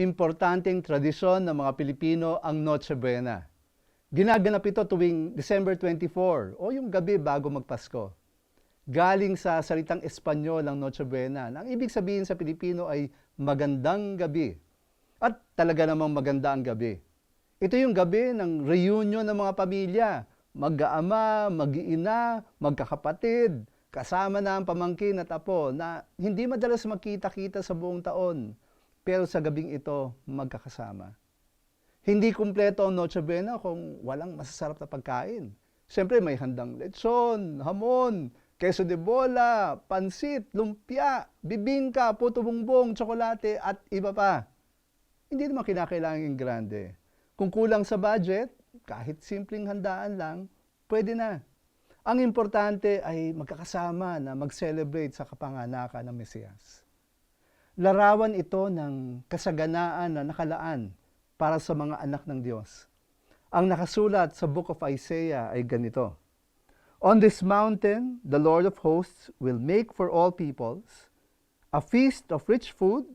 importanteng tradisyon ng mga Pilipino ang Noche Buena. Ginaganap ito tuwing December 24 o yung gabi bago magpasko. Galing sa salitang Espanyol ang Noche Buena. na Ang ibig sabihin sa Pilipino ay magandang gabi. At talaga namang maganda ang gabi. Ito yung gabi ng reunion ng mga pamilya. Mag-aama, mag-iina, magkakapatid, kasama na ang pamangkin at apo na hindi madalas magkita-kita sa buong taon. Pero sa gabing ito, magkakasama. Hindi kumpleto ang Noche Buena kung walang masasarap na pagkain. Siyempre may handang lechon, hamon, queso de bola, pansit, lumpia, bibingka, puto bumbong, tsokolate at iba pa. Hindi naman kinakailangan yung grande. Kung kulang sa budget, kahit simpleng handaan lang, pwede na. Ang importante ay magkakasama na mag-celebrate sa kapanganakan ng Mesiyas. Larawan ito ng kasaganaan na nakalaan para sa mga anak ng Diyos. Ang nakasulat sa Book of Isaiah ay ganito, On this mountain, the Lord of hosts will make for all peoples a feast of rich food,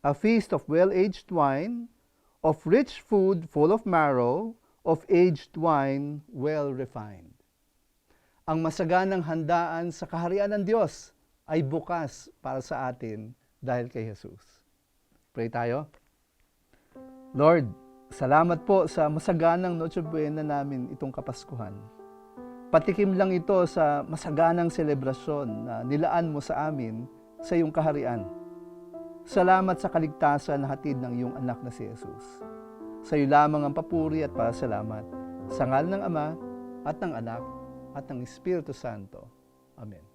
a feast of well-aged wine, of rich food full of marrow, of aged wine well refined. Ang masaganang handaan sa kaharian ng Diyos ay bukas para sa atin dahil kay Jesus. Pray tayo. Lord, salamat po sa masaganang Noche Buena namin itong Kapaskuhan. Patikim lang ito sa masaganang selebrasyon na nilaan mo sa amin sa iyong kaharian. Salamat sa kaligtasan na hatid ng iyong anak na si Jesus. Sa iyo lamang ang papuri at pasalamat. Sa ngal ng Ama at ng Anak at ng Espiritu Santo. Amen.